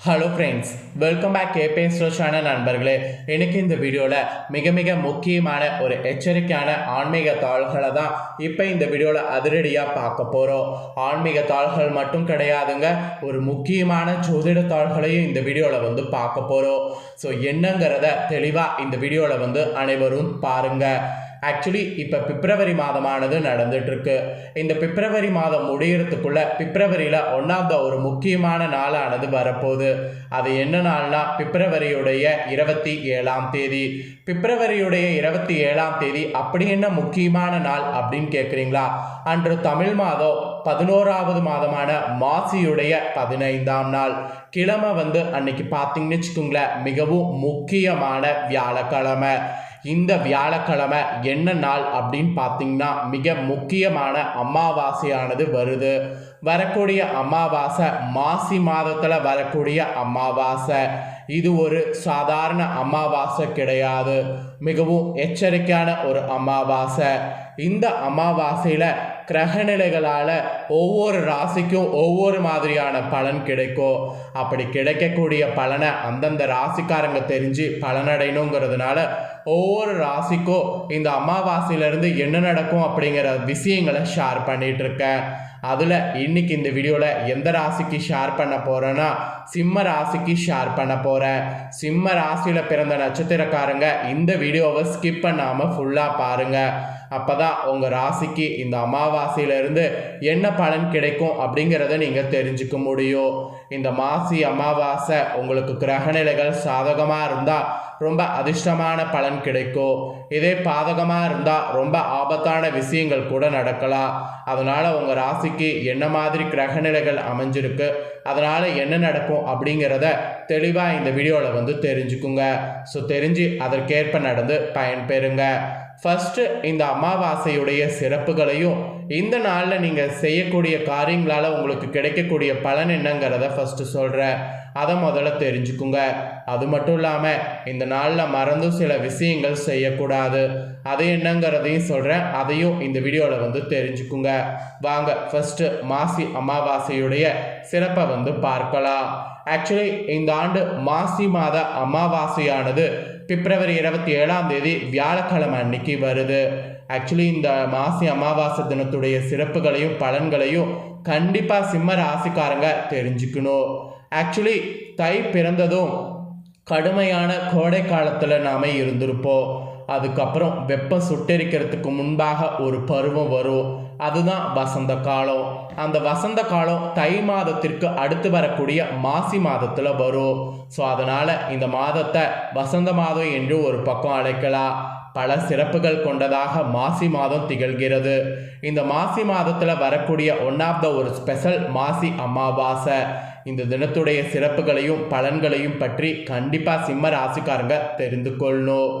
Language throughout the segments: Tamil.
ஹலோ ஃப்ரெண்ட்ஸ் வெல்கம் பேக் கேபேஸ்டோ சேனல் நண்பர்களே. எனக்கு இந்த வீடியோவில் மிக மிக முக்கியமான ஒரு எச்சரிக்கையான ஆன்மீக தாள்களை தான் இப்போ இந்த வீடியோவில் அதிரடியாக பார்க்க போகிறோம் ஆன்மீக தாள்கள் மட்டும் கிடையாதுங்க. ஒரு முக்கியமான ஜோதிட தாள்களையும் இந்த வீடியோவில் வந்து பார்க்க போகிறோம் ஸோ என்னங்கிறத தெளிவாக இந்த வீடியோவில் வந்து அனைவரும் பாருங்கள் ஆக்சுவலி இப்போ பிப்ரவரி மாதமானது நடந்துகிட்ருக்கு இந்த பிப்ரவரி மாதம் முடியறதுக்குள்ள பிப்ரவரியில் ஒன்றாவது ஒரு முக்கியமான நாளானது வரப்போகுது. அது என்ன நாள்னா பிப்ரவரியுடைய இருபத்தி ஏழாம் தேதி. பிப்ரவரியுடைய இருபத்தி ஏழாம் தேதி அப்படி என்ன முக்கியமான நாள் அப்படின்னு கேட்குறீங்களா அன்று தமிழ் மாதம் பதினோராவது மாதமான மாசியுடைய பதினைந்தாம் நாள். கிழமை வந்து அன்னைக்கு பார்த்தீங்கன்னு வச்சுக்கோங்களேன் மிகவும் முக்கியமான வியாழக்கிழமை. இந்த வியாழக்கிழமை என்ன நாள் அப்படின்னு பார்த்தீங்கன்னா மிக முக்கியமான அமாவாசையானது வருது. வரக்கூடிய அமாவாசை மாசி மாதத்தில் வரக்கூடிய அமாவாசை. இது ஒரு சாதாரண அமாவாசை கிடையாது. மிகவும் எச்சரிக்கையான ஒரு அமாவாசை. இந்த அமாவாசையில் கிரகநிலைகளால் ஒவ்வொரு ராசிக்கும் ஒவ்வொரு மாதிரியான பலன் கிடைக்கும். அப்படி கிடைக்கக்கூடிய பலனை அந்தந்த ராசிக்காரங்க தெரிஞ்சு பலனடையணுங்கிறதுனால ஒவ்வொரு ராசிக்கும் இந்த அமாவாசையிலேருந்து என்ன நடக்கும் அப்படிங்கிற விஷயங்களை ஷேர் பண்ணிகிட்ருக்கேன் இருக்கேன் அதில் இன்னைக்கு இந்த வீடியோவில் எந்த ராசிக்கு ஷேர் பண்ண போகிறேன்னா சிம்ம ராசிக்கு ஷேர் பண்ண போகிறேன் சிம்ம ராசியில் பிறந்த நட்சத்திரக்காரங்க இந்த வீடியோவை ஸ்கிப் பண்ணாமல் ஃபுல்லாக பாருங்கள் அப்போ தான் உங்கள் ராசிக்கு இந்த அமாவாசையிலேருந்து என்ன பலன் கிடைக்கும் அப்படிங்கிறத நீங்கள் தெரிஞ்சுக்க முடியும். இந்த மாசி அமாவாசை உங்களுக்கு கிரகநிலைகள் சாதகமாக இருந்தால் ரொம்ப அதிர்ஷ்டமான பலன் கிடைக்கும். இதே பாதகமாக இருந்தால் ரொம்ப ஆபத்தான விஷயங்கள் கூட நடக்கலாம். அதனால் உங்கள் ராசிக்கு என்ன மாதிரி கிரகநிலைகள் அமைஞ்சிருக்கு அதனால் என்ன நடக்கும் அப்படிங்கிறத தெளிவாக இந்த வீடியோவில் வந்து தெரிஞ்சுக்குங்க. ஸோ தெரிஞ்சு அதற்கேற்ப நடந்து பயன்பெறுங்க. ஃபஸ்ட்டு இந்த அமாவாசையுடைய சிறப்புகளையும் இந்த நாளில் நீங்கள் செய்யக்கூடிய காரியங்களால் உங்களுக்கு கிடைக்கக்கூடிய பலன் என்னங்கிறத ஃபஸ்ட்டு சொல்கிறேன் அதை முதல்ல தெரிஞ்சுக்குங்க. அது மட்டும் இல்லாமல் இந்த நாளில் மறந்தும் சில விஷயங்கள் செய்யக்கூடாது. அது என்னங்கிறதையும் சொல்கிறேன் அதையும் இந்த வீடியோவில் வந்து தெரிஞ்சுக்குங்க. வாங்க ஃபஸ்ட்டு மாசி அமாவாசையுடைய சிறப்பை வந்து பார்க்கலாம். ஆக்சுவலி இந்த ஆண்டு மாசி மாத அமாவாசையானது பிப்ரவரி இருபத்தி ஏழாம் தேதி வியாழக்கிழமை அன்னைக்கு வருது. ஆக்சுவலி இந்த மாசி அமாவாசை தினத்துடைய சிறப்புகளையும் பலன்களையும் கண்டிப்பாக சிம்ம ராசிக்காரங்க தெரிஞ்சுக்கணும். ஆக்சுவலி தை பிறந்ததும் கடுமையான கோடை காலத்தில் நாம் இருந்திருப்போம். அதுக்கப்புறம் வெப்பம் சுட்டெரிக்கிறதுக்கு முன்பாக ஒரு பருவம் வரும். அதுதான் வசந்த காலம். அந்த வசந்த காலம் தை மாதத்திற்கு அடுத்து வரக்கூடிய மாசி மாதத்தில் வரும். ஸோ அதனால் இந்த மாதத்தை வசந்த மாதம் என்று ஒரு பக்கம் அழைக்கலாம். பல சிறப்புகள் கொண்டதாக மாசி மாதம் திகழ்கிறது. இந்த மாசி மாதத்தில் வரக்கூடிய ஒன் ஆஃப் த ஒரு ஸ்பெஷல் மாசி அமாவாசை. இந்த தினத்துடைய சிறப்புகளையும் பலன்களையும் பற்றி கண்டிப்பாக சிம்ம ராசிக்காரங்க தெரிந்து கொள்ளணும்.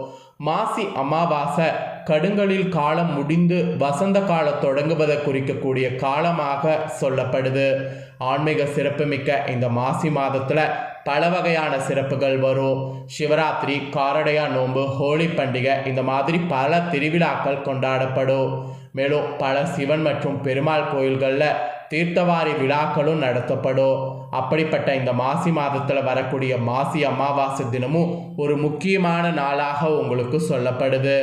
மாசி அமாவாசை கடுங்களில் காலம் முடிந்து வசந்த காலம் தொடங்குவதை குறிக்கக்கூடிய காலமாக சொல்லப்படுது. ஆன்மீக சிறப்புமிக்க இந்த மாசி மாதத்தில் பல வகையான சிறப்புகள் வரும். சிவராத்திரி காரடையா நோன்பு ஹோலி பண்டிகை இந்த மாதிரி பல திருவிழாக்கள் கொண்டாடப்படும். மேலும் பல சிவன் மற்றும் பெருமாள் கோயில்களில் தீர்த்தவாரி விழாக்களும் நடத்தப்படும். அப்படிப்பட்ட இந்த மாசி மாதத்தில் வரக்கூடிய மாசி அமாவாசை தினமும் ஒரு முக்கியமான நாளாக உங்களுக்கு சொல்லப்படுது.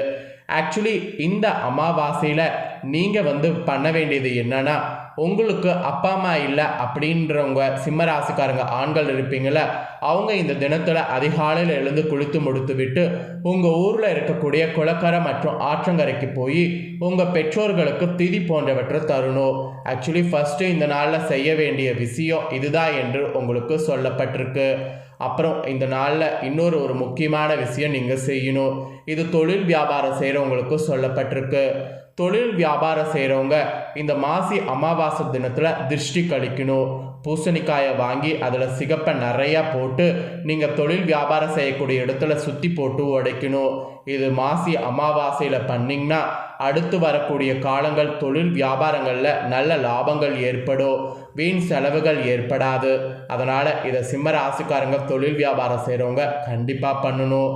ஆக்சுவலி இந்த அமாவாசையில் நீங்கள் வந்து பண்ண வேண்டியது என்னன்னா உங்களுக்கு அப்பா அம்மா இல்லை அப்படின்றவங்க சிம்ம ராசிக்காரங்க ஆண்கள் இருப்பீங்கள அவங்க இந்த தினத்தில் அதிகாலையில் எழுந்து குளித்து முடித்து விட்டு உங்கள் ஊரில் இருக்கக்கூடிய குளக்கரை மற்றும் ஆற்றங்கரைக்கு போய் உங்கள் பெற்றோர்களுக்கு திதி போன்றவற்றை தரணும். ஆக்சுவலி ஃபஸ்ட்டு இந்த நாளில் செய்ய வேண்டிய விஷயம் இதுதான் என்று உங்களுக்கு சொல்லப்பட்டிருக்கு. அப்புறம் இந்த நாளில் இன்னொரு ஒரு முக்கியமான விஷயம் நீங்கள் செய்யணும். இது தொழில் வியாபாரம் செய்கிறவங்களுக்கு சொல்லப்பட்டிருக்கு. தொழில் வியாபாரம் செய்கிறவங்க இந்த மாசி அமாவாசை தினத்தில் திருஷ்டி கழிக்கணும். பூசணிக்காயை வாங்கி அதில் சிகப்பை நிறையா போட்டு நீங்கள் தொழில் வியாபாரம் செய்யக்கூடிய இடத்துல சுற்றி போட்டு உடைக்கணும். இது மாசி அமாவாசையில் பண்ணிங்கன்னா அடுத்து வரக்கூடிய காலங்கள் தொழில் வியாபாரங்களில் நல்ல லாபங்கள் ஏற்படும். வீண் செலவுகள் ஏற்படாது. அதனால் இதை சிம்ம ராசிக்காரங்க தொழில் வியாபாரம் செய்கிறவங்க கண்டிப்பாக பண்ணணும்.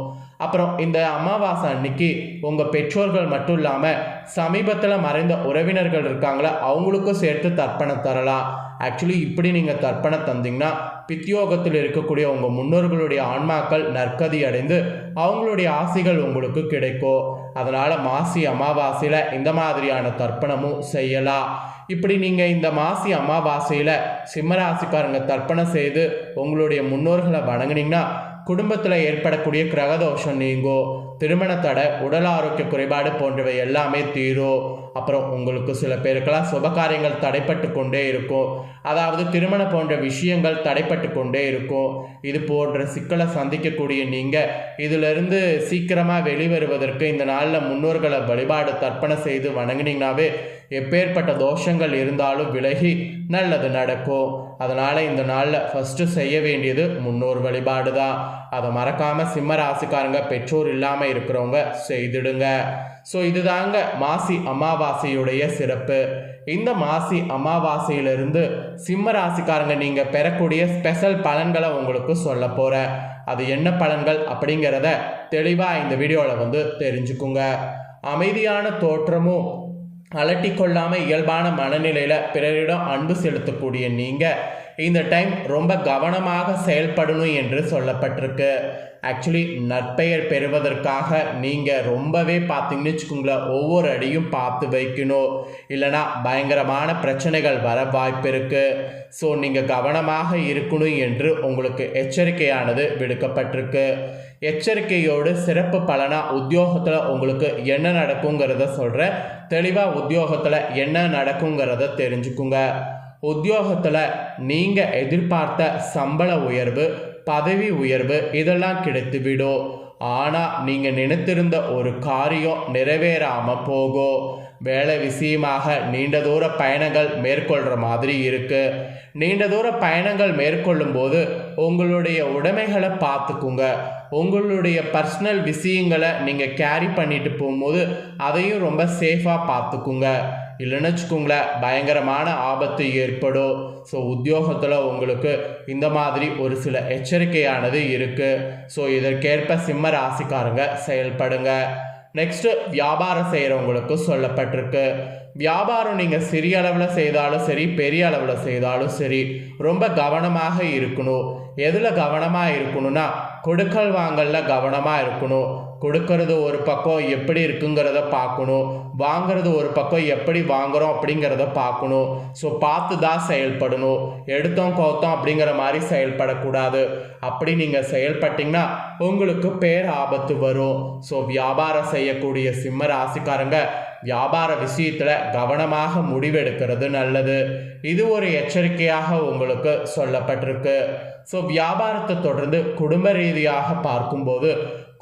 அப்புறம் இந்த அமாவாசை அன்னைக்கு உங்கள் பெற்றோர்கள் மட்டும் இல்லாமல் சமீபத்தில் மறைந்த உறவினர்கள் இருக்காங்களே அவங்களுக்கும் சேர்த்து தர்ப்பணம் தரலாம். ஆக்சுவலி இப்படி நீங்கள் தர்ப்பணம் தந்தீங்கன்னா பித்தியோகத்தில் இருக்கக்கூடிய உங்கள் முன்னோர்களுடைய ஆன்மாக்கள் நற்கதி அடைந்து அவங்களுடைய ஆசைகள் உங்களுக்கு கிடைக்கும். அதனால் மாசி அமாவாசையில் இந்த மாதிரியான தர்ப்பணமும் செய்யலாம். இப்படி நீங்கள் இந்த மாசி அமாவாசையில் சிம்மராசிக்காரங்க தர்ப்பணம் செய்து உங்களுடைய முன்னோர்களை வணங்கினீங்கன்னா குடும்பத்தில் ஏற்படக்கூடிய கிரகதோஷம் நீங்கும் திருமண தடை உடல் ஆரோக்கிய குறைபாடு போன்றவை எல்லாமே தீரும் அப்புறம் உங்களுக்கு சில பேருக்கெல்லாம் சுபகாரியங்கள் தடைப்பட்டு கொண்டே இருக்கும். அதாவது திருமணம் போன்ற விஷயங்கள் தடைப்பட்டு கொண்டே இருக்கும். இது போன்ற சிக்கலை சந்திக்கக்கூடிய நீங்கள் இதிலிருந்து சீக்கிரமாக வெளிவருவதற்கு இந்த நாளில் முன்னோர்களை வழிபாடு தர்ப்பணம் செய்து வணங்கினீங்கனாவே எப்பேற்பட்ட தோஷங்கள் இருந்தாலும் விலகி நல்லது நடக்கும் அதனால் இந்த நாளில் ஃபஸ்ட்டு செய்ய வேண்டியது முன்னோர் வழிபாடு தான் அதை மறக்காமல் சிம்ம ராசிக்காரங்க பெற்றோர் இல்லாமல் இருக்கிறவங்க செய்திடுங்க. ஸோ இதுதாங்க மாசி அமாவாசையுடைய சிறப்பு. இந்த மாசி அமாவாசையிலிருந்து சிம்ம ராசிக்காரங்க நீங்கள் பெறக்கூடிய ஸ்பெஷல் பலன்களை உங்களுக்கு சொல்ல போகிறேன் அது என்ன பலன்கள் அப்படிங்கிறத தெளிவாக இந்த வீடியோவில் வந்து தெரிஞ்சுக்குங்க. அமைதியான தோற்றமும் அலட்டிக்கொள்ளாமல் இயல்பான மனநிலையில் பிறரிடம் அன்பு செலுத்தக்கூடிய நீங்கள் இந்த டைம் ரொம்ப கவனமாக செயல்படணும் என்று சொல்லப்பட்டிருக்கு. ஆக்சுவலி நற்பெயர் பெறுவதற்காக நீங்கள் ரொம்பவே பார்த்தீங்கன்னு வச்சுக்கோங்களேன் ஒவ்வொரு அடியும் பார்த்து வைக்கணும். இல்லைனா பயங்கரமான பிரச்சனைகள் வர வாய்ப்பு இருக்குது ஸோ நீங்கள் கவனமாக இருக்கணும் என்று உங்களுக்கு எச்சரிக்கையானது விடுக்கப்பட்டிருக்கு. எச்சரிக்கையோடு சிறப்பு பலனாக உத்தியோகத்தில் உங்களுக்கு என்ன நடக்குங்கிறத சொல்கிறேன் தெளிவாக உத்தியோகத்தில் என்ன நடக்குங்கிறத தெரிஞ்சுக்குங்க. உத்தியோகத்தில் நீங்கள் எதிர்பார்த்த சம்பள உயர்வு பதவி உயர்வு இதெல்லாம் கிடைத்துவிடும் ஆனால் நீங்கள் நினைத்திருந்த ஒரு காரியம் நிறைவேறாமல் போகும் வேலை விஷயமாக நீண்ட தூர பயணங்கள் மேற்கொள்கிற மாதிரி இருக்குது நீண்ட தூர பயணங்கள் மேற்கொள்ளும் போது உங்களுடைய உடைமைகளை பார்த்துக்குங்க. உங்களுடைய பர்சனல் விஷயங்களை நீங்கள் கேரி பண்ணிட்டு போகும்போது அதையும் ரொம்ப சேஃபாக பார்த்துக்குங்க. இல்லைன்னு வச்சுக்கோங்களேன் பயங்கரமான ஆபத்து ஏற்படும். ஸோ உத்தியோகத்தில் உங்களுக்கு இந்த மாதிரி ஒரு சில எச்சரிக்கையானது இருக்குது ஸோ இதற்கேற்ப சிம்ம ராசிக்காரங்க செயல்படுங்க. நெக்ஸ்ட்டு வியாபாரம் செய்கிறவங்களுக்கு சொல்லப்பட்டிருக்கு. வியாபாரம் நீங்கள் சிறிய அளவில் செய்தாலும் சரி பெரிய அளவில் செய்தாலும் சரி ரொம்ப கவனமாக இருக்கணும். எதில் கவனமாக இருக்கணும்னா கொடுக்கல் வாங்கல்ல கவனமாக இருக்கணும். கொடுக்கறது ஒரு பக்கம் எப்படி இருக்குங்கிறத பார்க்கணும். வாங்கிறது ஒரு பக்கம் எப்படி வாங்குறோம் அப்படிங்கிறத பார்க்கணும். ஸோ பார்த்து தான் செயல்படணும். எடுத்தோம் கோத்தோம் அப்படிங்கிற மாதிரி செயல்படக்கூடாது. அப்படி நீங்கள் செயல்பட்டீங்கன்னா உங்களுக்கு பேர் ஆபத்து வரும். ஸோ வியாபாரம் செய்யக்கூடிய சிம்ம ராசிக்காரங்க வியாபார விஷயத்தில் கவனமாக முடிவெடுக்கிறது நல்லது. இது ஒரு எச்சரிக்கையாக உங்களுக்கு சொல்லப்பட்டிருக்கு. ஸோ வியாபாரத்தை தொடர்ந்து குடும்ப ரீதியாக பார்க்கும்போது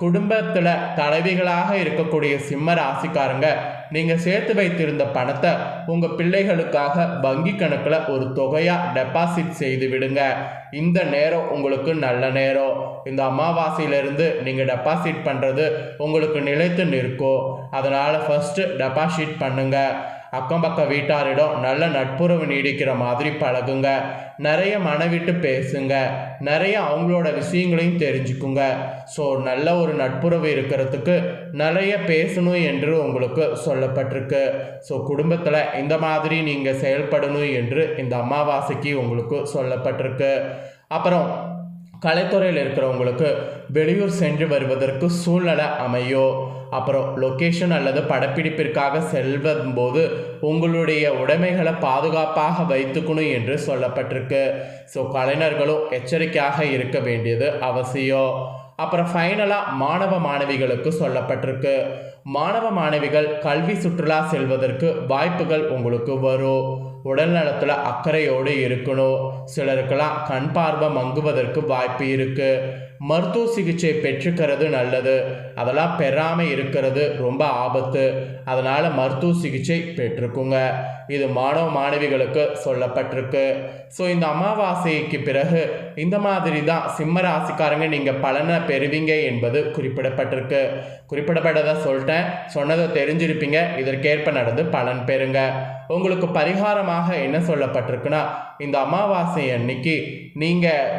குடும்பத்தில் தலைவிகளாக இருக்கக்கூடிய சிம்ம ராசிக்காரங்க நீங்கள் சேர்த்து வைத்திருந்த பணத்தை உங்கள் பிள்ளைகளுக்காக வங்கி கணக்கில் ஒரு தொகையாக டெபாசிட் செய்து விடுங்க. இந்த நேரம் உங்களுக்கு நல்ல நேரம். இந்த அமாவாசையிலிருந்து நீங்கள் டெபாசிட் பண்ணுறது உங்களுக்கு நிலைத்து நிற்கும். அதனால் ஃபஸ்ட்டு டெபாசிட் பண்ணுங்கள் அக்கம் பக்கம் வீட்டாரிடம் நல்ல நட்புறவு நீடிக்கிற மாதிரி பழகுங்க. நிறைய மனவிட்டு பேசுங்க. நிறைய அவங்களோட விஷயங்களையும் தெரிஞ்சுக்குங்க. ஸோ நல்ல ஒரு நட்புறவு இருக்கிறதுக்கு நிறைய பேசணும் என்று உங்களுக்கு சொல்லப்பட்டிருக்கு. ஸோ குடும்பத்தில் இந்த மாதிரி நீங்கள் செயல்படணும் என்று இந்த அமாவாசைக்கு உங்களுக்கு சொல்லப்பட்டிருக்கு. அப்புறம் கலைத்துறையில் இருக்கிறவங்களுக்கு வெளியூர் சென்று வருவதற்கு சூழ்நிலை அமையோ? அப்புறம் லொக்கேஷன் அல்லது படப்பிடிப்பிற்காக செல்வதும் போது உங்களுடைய உடைமைகளை பாதுகாப்பாக வைத்துக்கணும் என்று சொல்லப்பட்டிருக்கு. ஸோ கலைஞர்களும் எச்சரிக்கையாக இருக்க வேண்டியது அவசியம். அப்புறம் ஃபைனலாக மாணவ மாணவிகளுக்கு சொல்லப்பட்டிருக்கு. மாணவ மாணவிகள் கல்வி சுற்றுலா செல்வதற்கு வாய்ப்புகள் உங்களுக்கு வரும். உடல் நலத்தில் அக்கறையோடு இருக்கணும். சிலருக்கெல்லாம் கண் பார்வை மங்குவதற்கு வாய்ப்பு இருக்குது மருத்துவ சிகிச்சை பெற்றுக்கிறது நல்லது. அதெல்லாம் பெறாமல் இருக்கிறது ரொம்ப ஆபத்து. அதனால் மருத்துவ சிகிச்சை பெற்றுக்குங்க இது மாணவ மாணவிகளுக்கு சொல்லப்பட்டிருக்கு. ஸோ இந்த அமாவாசைக்கு பிறகு இந்த மாதிரி தான் சிம்ம ராசிக்காரங்க நீங்கள் பலனை பெறுவீங்க என்பது குறிப்பிடப்பட்டிருக்கு. குறிப்பிடப்பட்டதை சொல்லிட்டேன். சொன்னதை தெரிஞ்சிருப்பீங்க. இதற்கேற்ப நடந்து பலன் பெறுங்க. உங்களுக்கு பரிகாரமாக என்ன சொல்லப்பட்டிருக்குன்னா இந்த அமாவாசை அன்னைக்கு நீங்கள்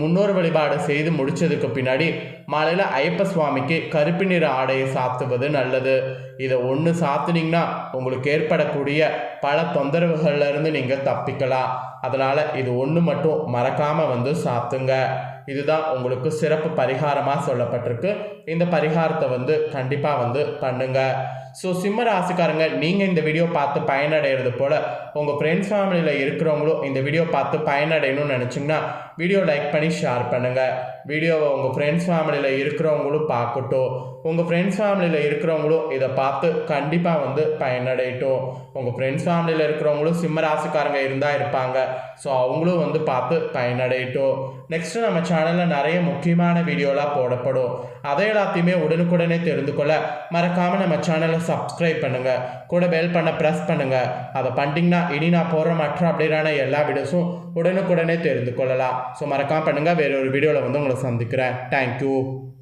முன்னோர் வழிபாடு செய்து முடித்ததுக்கு பின்னாடி மாலையில் ஐயப்ப சுவாமிக்கு கருப்பு நிற ஆடையை சாத்துவது நல்லது. இதை ஒன்று சாத்துனீங்கன்னா உங்களுக்கு ஏற்படக்கூடிய பல தொந்தரவுகள்லேருந்து நீங்கள் தப்பிக்கலாம். அதனால் இது ஒன்று மட்டும் மறக்காமல் வந்து சாத்துங்க. இதுதான் உங்களுக்கு சிறப்பு பரிகாரமாக சொல்லப்பட்டிருக்கு. இந்த பரிகாரத்தை வந்து கண்டிப்பாக வந்து பண்ணுங்க. ஸோ சிம்ம ராசிக்காரங்க நீங்கள் இந்த வீடியோ பார்த்து பயனடைகிறது போல் உங்கள் ஃப்ரெண்ட்ஸ் ஃபேமிலியில் இருக்கிறவங்களும் இந்த வீடியோ பார்த்து பயனடையணும்னு நினச்சிங்கன்னா வீடியோ லைக் பண்ணி ஷேர் பண்ணுங்கள் வீடியோவை உங்கள் ஃப்ரெண்ட்ஸ் ஃபேமிலியில் இருக்கிறவங்களும் பார்க்கட்டும். உங்கள் ஃப்ரெண்ட்ஸ் ஃபேமிலியில் இருக்கிறவங்களும் இதை பார்த்து கண்டிப்பாக வந்து பயனடையட்டும். உங்கள் ஃப்ரெண்ட்ஸ் ஃபேமிலியில் இருக்கிறவங்களும் சிம்ம ராசிக்காரங்க இருந்தால் இருப்பாங்க. ஸோ அவங்களும் வந்து பார்த்து பயனடையட்டும். நெக்ஸ்ட்டு நம்ம சேனலில் நிறைய முக்கியமான வீடியோலாம் போடப்படும். அதை எல்லாத்தையுமே உடனுக்குடனே தெரிந்து கொள்ள மறக்காமல் நம்ம சேனலை சப்ஸ்கிரைப் பண்ணுங்கள் கூட பெல் பண்ண ப்ரெஸ் பண்ணுங்கள் அதை பண்ணிட்டீங்கன்னா இனி நான் போடுற மற்ற அப்படியான எல்லா வீடியோஸும் உடனுக்குடனே தெரிந்து கொள்ளலாம். ஸோ மறக்காமல் பண்ணுங்கள் வேற ஒரு வீடியோவில் வந்து உங்களுக்கு உங்களை சந்திக்கிறேன். தேங்க்யூ